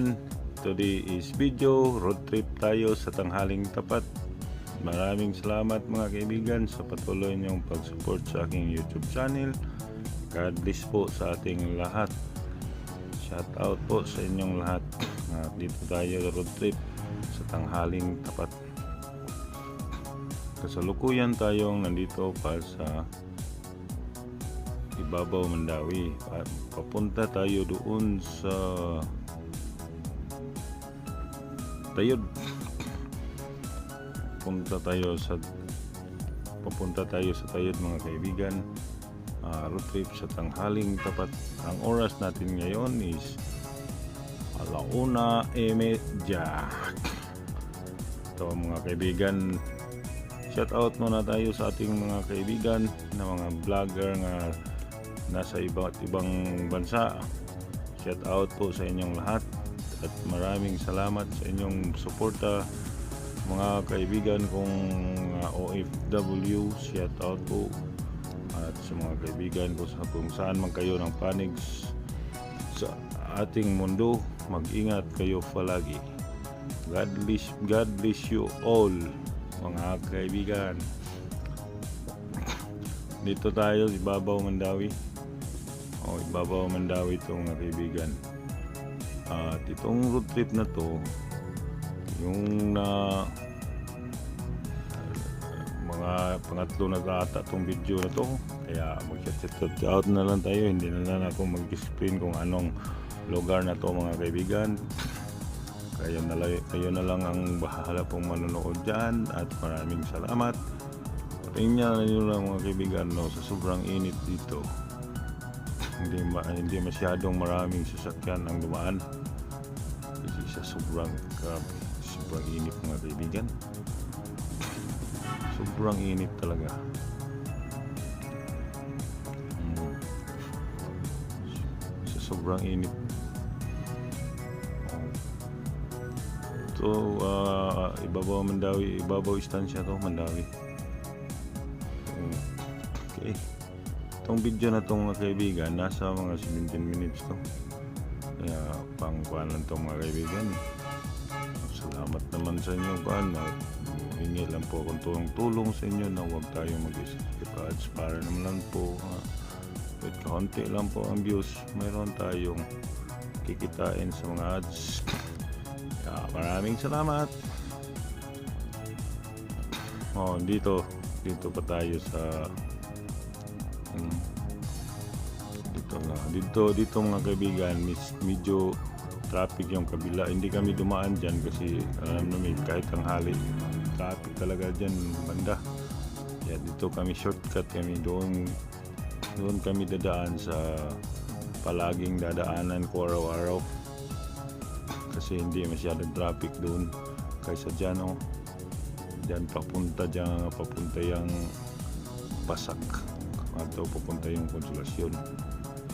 kaibigan, today is video, road trip tayo sa tanghaling tapat. Maraming salamat mga kaibigan sa patuloy niyong pag-support sa aking YouTube channel. God bless po sa ating lahat. Shout out po sa inyong lahat. At dito tayo road trip sa tanghaling tapat. Kasalukuyan tayong nandito pa sa Ibabaw Mandawi papunta tayo doon sa Tayod punta tayo sa papunta tayo sa Tayod mga kaibigan. Ah, road trip sa tanghaling tapat. Ang oras natin ngayon is alauna e medya ito mga kaibigan. Shout out muna tayo sa ating mga kaibigan na mga vlogger nga nasa iba't ibang bansa. Shout out po sa inyong lahat at maraming salamat sa inyong suporta mga kaibigan kong uh, OFW shout out po. At sa mga kaibigan ko sa kung saan man kayo ng panig sa ating mundo mag-ingat kayo palagi. God bless, God bless you all mga kaibigan. Dito tayo ibabaw Mandawi. O ibabaw Mandawi ito mga kaibigan at itong road trip na to yung na mga pangatlo na ata tong video na to kaya mag-shout out na lang tayo. Hindi na lang ako mag-explain kung anong lugar na to mga kaibigan. Kayo na, lang, kayo na lang ang bahala pong manonood dyan at maraming salamat. Tingnan nyo lang mga kaibigan no, sa sobrang init dito hindi, ma, hindi masyadong maraming sasakyan ang dumaan. Kasi sa sobrang grabe sobrang init mga kaibigan. Sobrang init talaga. Mm. sa sobrang init. So ah, ibabaw Mandawi ibabaw istansya to Mandawi itong video na to mga kaibigan nasa mga 17 minutes to. Kaya pang lang to mga kaibigan. Salamat naman sa inyo at hingi lang po akong tulong-tulong sa inyo na huwag tayong mag-skip ads para naman lang po ha, kahit lang po ang views mayroon tayong kikitain sa mga ads. Kaya maraming salamat. Oh dito dito pa tayo sa hmm, dito na. Dito dito mga kaibigan medyo traffic yung kabila. Hindi kami dumaan dyan kasi alam namin kahit ang hali traffic talaga dyan banda. Kaya dito kami shortcut kami doon doon kami dadaan sa palaging dadaanan ko araw-araw. Kasi hindi masyadong traffic doon. Kaysa dyan oh. Dyan papunta dyan papunta yung pasak ato papunta yung konsolasyon.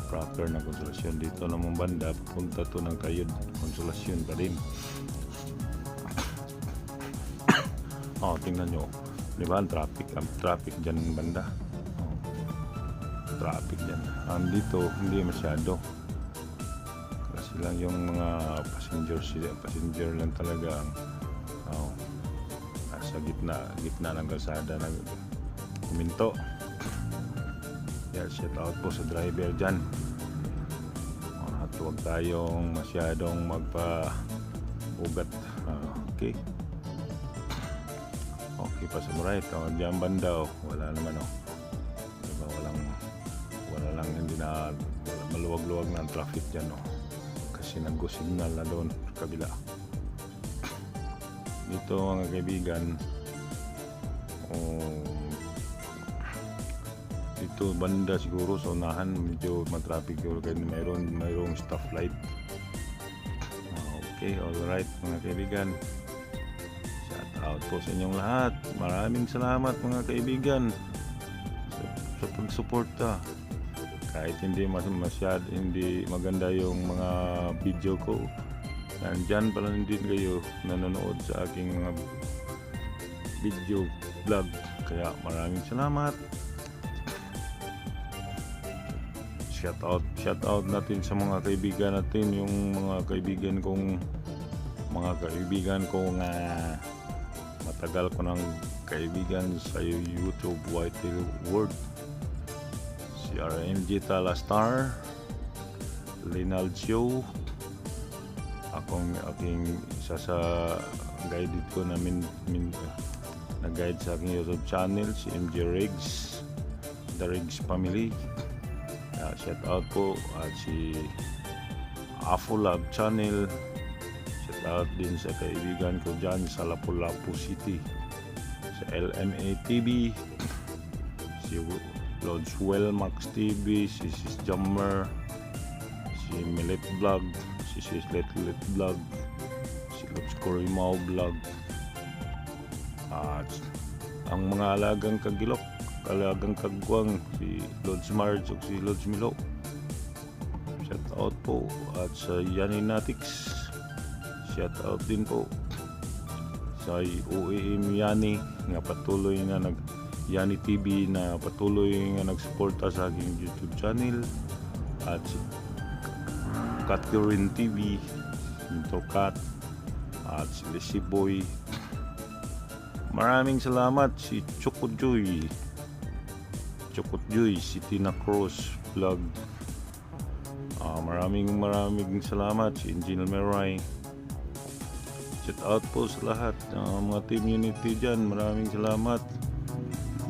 Proper na konsolasyon. Dito namang banda papunta to ng kayod. Konsolasyon pa din. Oh tingnan nyo. Di ba? Traffic ang traffic dyan banda. Oh. traffic dyan. Ang dito hindi masyado. Kasi lang yung mga passenger passenger lang talaga. Ang oh, nasa gitna gitna ng kalsada na kuminto Yeah, shout out po sa driver dyan. At huwag tayong masyadong magpa-ugat. Ah, okay. Okay pa sa right. Oh, dyan banda oh. Wala naman oh. Diba, walang wala lang hindi na maluwag-luwag na traffic dyan oh. Kasi nag-signal na doon kabila. Dito mga kaibigan, oh, dito banda siguro sa unahan medyo matraffic siguro kaya mayroon mayroong stop light. Ah, okay alright mga kaibigan. Shout out po sa inyong lahat. Maraming salamat mga kaibigan sa, sa pagsuporta. Kahit hindi mas masyad hindi maganda yung mga video ko nandyan pa lang din kayo nanonood sa aking mga video vlog. Kaya maraming salamat shout out shout out natin sa mga kaibigan natin yung mga kaibigan kong mga kaibigan ko nga matagal ko ng kaibigan sa YouTube YT World. Si RNG Talastar Linalcio akong aking isa sa guided ko na min, min, nag-guide sa aking YouTube channel si MJ Riggs The Riggs Family uh, shout out po at si Afolab channel shout out din sa kaibigan ko dyan sa Lapu-Lapu City sa LMA TV si Lodge Max TV si Sis Jammer si Milet Vlog si Sis Letlet Vlog si Lodge Corimao Vlog at ang mga alagang kagilok alagang kagwang si Lodge Marge o si Lodge Milo. Shout out po. At sa Yaninatics shout out din po. Sa UAM Yani nga patuloy nga nag Yani TV na patuloy nga nagsuporta sa aking YouTube channel. At si Catherine TV Intro Cat. At si Lissy Boy. Maraming salamat si Chokojoy Chokojoy si Tina Cruz vlog Ah, maraming maraming salamat si Engineer Meray Shout out po sa lahat ng mga team unity dyan. Maraming salamat.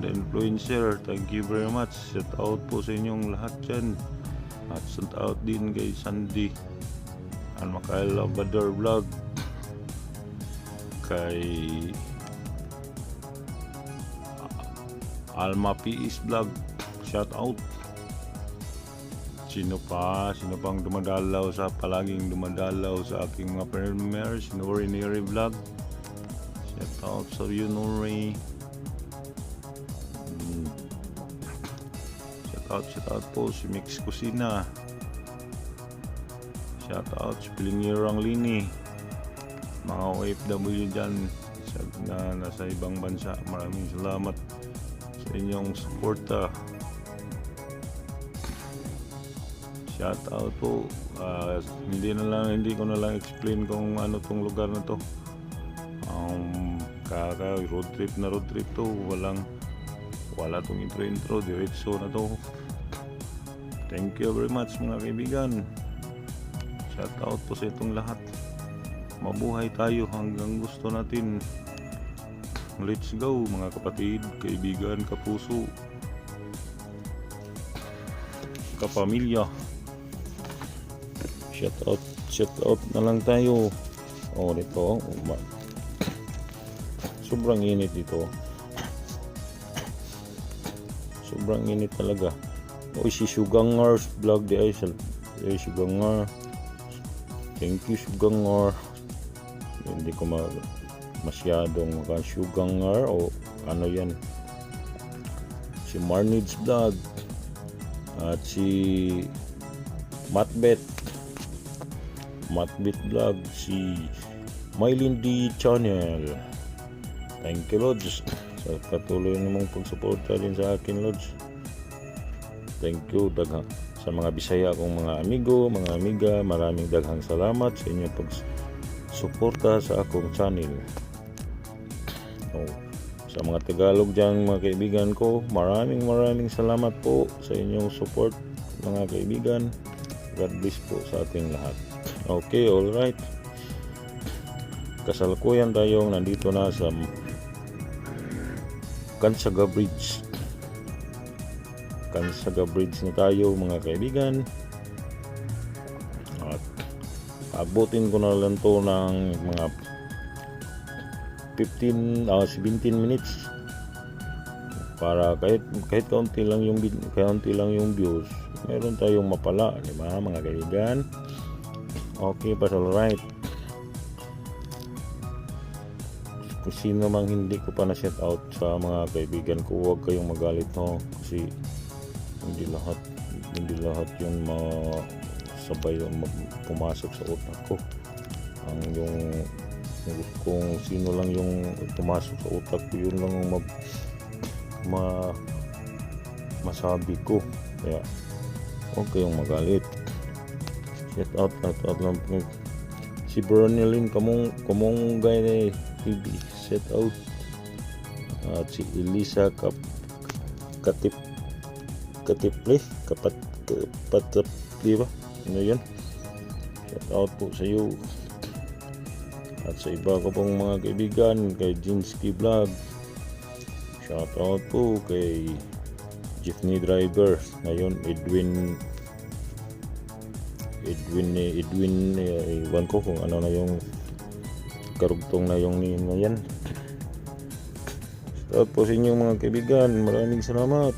The influencer, thank you very much. Shout out po sa inyong lahat dyan. At shout out din kay Sandy. Ang Makael Labrador Vlog. Kay Alma PIS Vlog. Shout out. Sino pa? Sino pang dumadalaw sa palaging dumadalaw sa aking mga premiere? Si Nori Neri Vlog. Shout out sa you Nori. Mm. Shout out, shout out po si Mix Kusina. Shout out si Pilingirang Lini. Mga OFW dyan sa, na nasa ibang bansa. Maraming salamat sa inyong suporta. Shout out po. Ah, hindi na lang hindi ko na lang explain kung ano tong lugar na to. Um, kaka road trip na road trip to. Walang wala tong intro intro diretso na to. Thank you very much mga kaibigan. Shout out po sa itong lahat. Mabuhay tayo hanggang gusto natin. Let's go mga kapatid, kaibigan, kapuso, kapamilya. Shout out, shout out na lang tayo. Oh, dito. ma- Sobrang init dito. Sobrang init talaga. Oh, si Sugangar vlog di ay sa eh, Sugangar. Thank you Sugangar. Hindi ko ma masyadong maka Sugangar o ano yan. Si Marnids vlog at si Matbet. Matbit Vlog si Mylin D. Channel. Thank you Lods. Sa patuloy namang pagsuporta din sa akin Lods. Thank you daghang sa mga Bisaya kong mga amigo mga amiga maraming daghang salamat sa inyong pagsuporta sa akong channel oh, sa mga Tagalog dyan mga kaibigan ko maraming maraming salamat po sa inyong support mga kaibigan. God bless po sa ating lahat. Okay alright kasalukuyan tayong nandito na sa Kansaga Bridge. Kansaga Bridge na tayo mga kaibigan. At abutin ko na lang to ng mga 15 ah 17 minutes. Para kahit kahit kaunti lang yung kaunti lang yung views meron tayong mapala di ba mga kaibigan? Okay pa alright. Kung sino mang hindi ko pa na shout out sa mga kaibigan ko huwag kayong magalit no? Kasi hindi lahat hindi lahat yung mga sabay pumasok sa utak ko. Ang yung kung sino lang yung pumasok sa utak ko yun lang ang mag, ma, masabi ko kaya Huwag kayong magalit. Shout out, out, out lang. Si Bronelyn, kamong, kamong guy na TV. Shout out. At si Elisa Kap, Katip, Katiple, Kapat, Kapatap, di ba? Ano yun? Shout out po sa iyo. At sa iba ko pong mga kaibigan, kay Jinsky Vlog. Shout out po kay jeepney driver. Ngayon, Edwin Edwin eh, Edwin eh, iwan ko kung ano na yung karugtong na yung name na yan. Sa inyong mga kaibigan. Maraming salamat.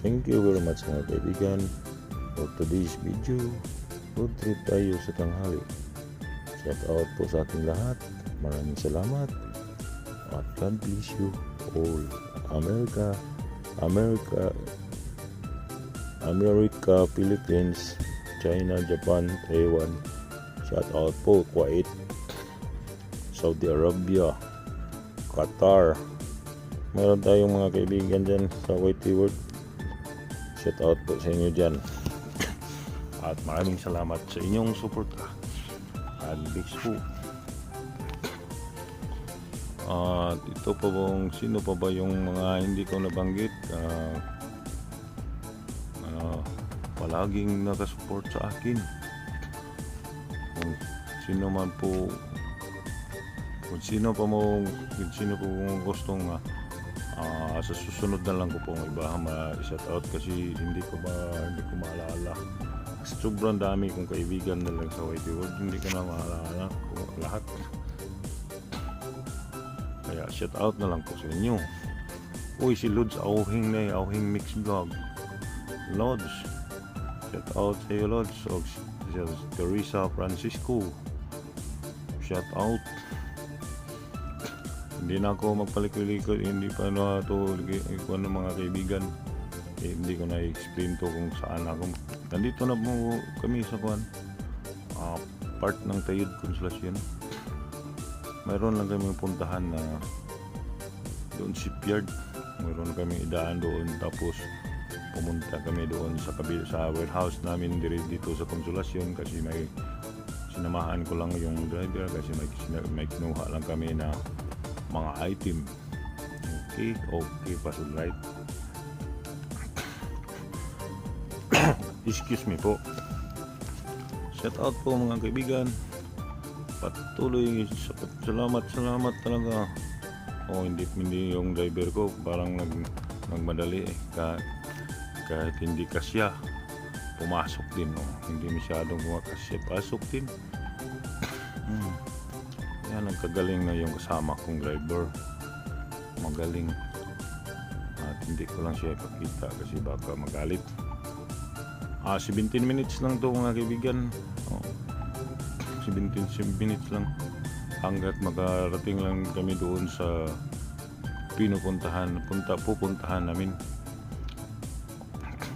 Thank you very much mga kaibigan for today's video. Road trip tayo sa tanghali. Shout out po sa ating lahat. Maraming salamat. At God bless you all. America, America, America, Philippines, China, Japan, Taiwan. Shout out po Kuwait, Saudi Arabia, Qatar. Meron tayong mga kaibigan dyan sa Whitey World. Shout out po sa inyo dyan. At maraming salamat sa inyong suporta. Bless po. At ito pa bang sino pa ba yung mga hindi ko nabanggit? Ah, ah, palaging nakasupport sa akin. Kung sino man po kung sino pa mo kung sino po kung gustong ah, ah, sa susunod na lang ko pong iba ma-shout out kasi hindi ko ba hindi ko maalala sobrang dami kong kaibigan na lang sa Whitey World hindi ko na maalala kung lahat. Kaya shout out na lang po sa inyo. Uy si Lods Auhing na eh, Auhing Mix Vlog. Lods shout out sa iyo Lods. O si Teresa Francisco. Shout out. Hindi na ako magpalikot hindi pa na to ikaw ng mga kaibigan eh, hindi ko na explain to kung saan ako. Nandito na po kami sa kuan ah, part ng Tayud Consolation mayroon lang kami puntahan na doon shipyard mayroon kami idaan doon. Tapos pumunta kami doon sa kabila sa warehouse namin dire dito sa Consolacion kasi may sinamahan ko lang yung driver kasi may, may kinuha lang kami na mga item. Okay okay pasod right excuse me po. Shout out po mga kaibigan. Patuloy sa- salamat salamat talaga. O hindi hindi yung driver ko parang nag nagmadali eh. Ka, kahit hindi kasya pumasok din oh. hindi masyadong kumakasya pasok din. Hmm. yan ang kagaling na yung kasama kong driver. Magaling. At hindi ko lang siya ipakita kasi baka magalit ah 17 minutes lang to mga kaibigan. Oh. 17 minutes lang. Hanggat makarating lang kami doon sa pinupuntahan punta pupuntahan namin.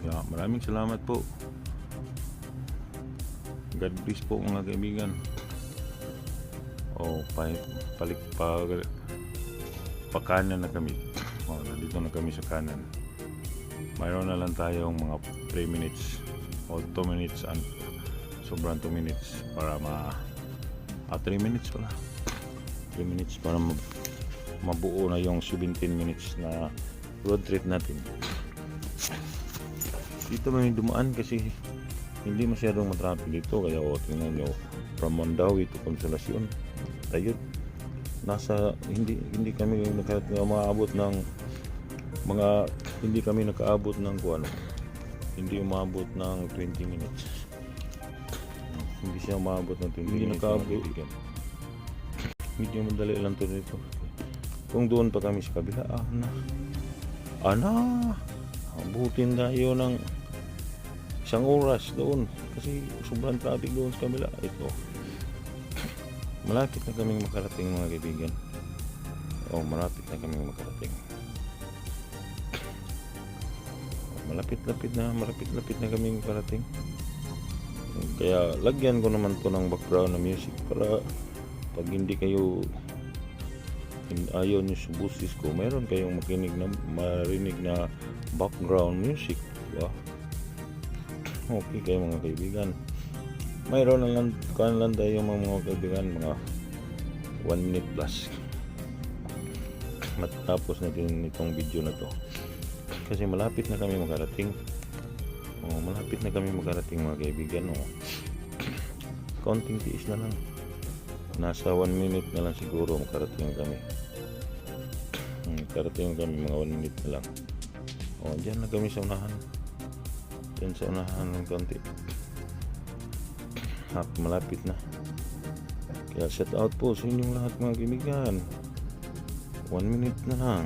Kaya maraming salamat po. God bless po mga kaibigan. O pa, palik pa pakanan na kami. O, nandito na kami sa kanan. Mayroon na lang tayong mga 3 minutes o 2 minutes and sobrang 2 minutes para ma ah 3 minutes pala. 3 minutes para ma- mabuo na yung 17 minutes na road trip natin. Dito may dumaan kasi hindi masyadong matraffic dito kaya o tingnan nyo from Mandawi to Consolacion. Tayo nasa hindi hindi kami naka, maabot ng mga hindi kami nakaabot ng kung ano hindi umabot ng 20 minutes. Hindi siya umabot ng 20 Hindi minutes nakaabot. medyo madali lang to dito. Kung doon pa kami sa kabila ah na. Ana abutin tayo ng isang oras doon. Kasi sobrang traffic doon sa kabila. Ito. Malapit na kaming makarating mga kaibigan. Oh malapit na kaming makarating malapit-lapit na malapit-lapit na kaming makarating kaya lagyan ko naman to ng background na music para pag hindi kayo ayaw nyo sa busis ko meron kayong makinig na marinig na background music Ba? Okay kayo mga kaibigan. Mayroon na lang, kuhan lang tayo mga, mga kaibigan, mga 1 minute plus. Matapos natin itong video na to. Kasi malapit na kami makarating. Oh, malapit na kami makarating mga kaibigan. Oh. Konting tiis na lang. Nasa 1 minute na lang siguro makarating kami. Hmm, karating kami mga 1 minute na lang. Oh, dyan na kami sa unahan. Dyan sa unahan ng konti. Hap, malapit na. Kaya shout out po sa inyong lahat mga kaibigan. 1 minute na lang.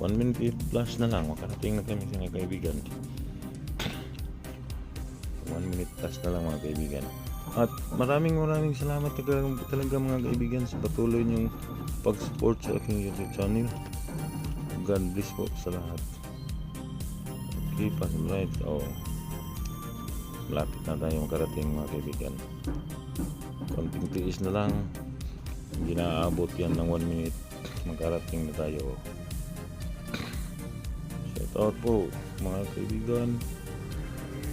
1 minute plus na lang. Makarating na kami sa mga kaibigan. 1 minute plus na lang mga kaibigan. At maraming maraming salamat talaga, talaga mga kaibigan sa patuloy niyong pag-support sa aking YouTube channel. God bless po sa lahat. Okay, pass right. Oh. Malapit na tayo makarating mga kaibigan. Konting tiis na lang. Hindi na aabot yan ng 1 minute. Makarating na tayo. Shout out po mga kaibigan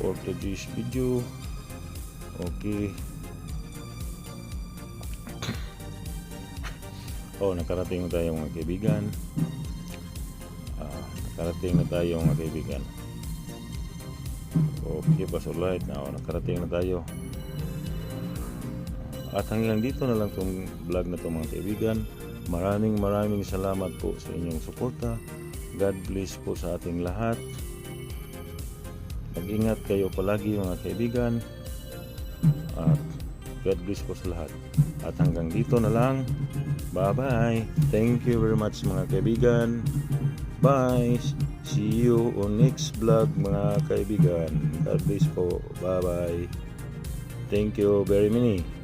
for today's video. Okay. Oh, nakarating na tayo mga kaibigan. Ah, nakarating na tayo mga kaibigan. Okay, pasulit na. Oh, nakarating na tayo. At hanggang dito na lang itong vlog na ito mga kaibigan. Maraming maraming salamat po sa inyong suporta. God bless po sa ating lahat. Mag-ingat kayo palagi mga kaibigan. At God bless po sa lahat. At hanggang dito na lang. Bye-bye. Thank you very much mga kaibigan. Bye. See you on next vlog mga kaibigan. God bless po. Bye-bye. Thank you very many.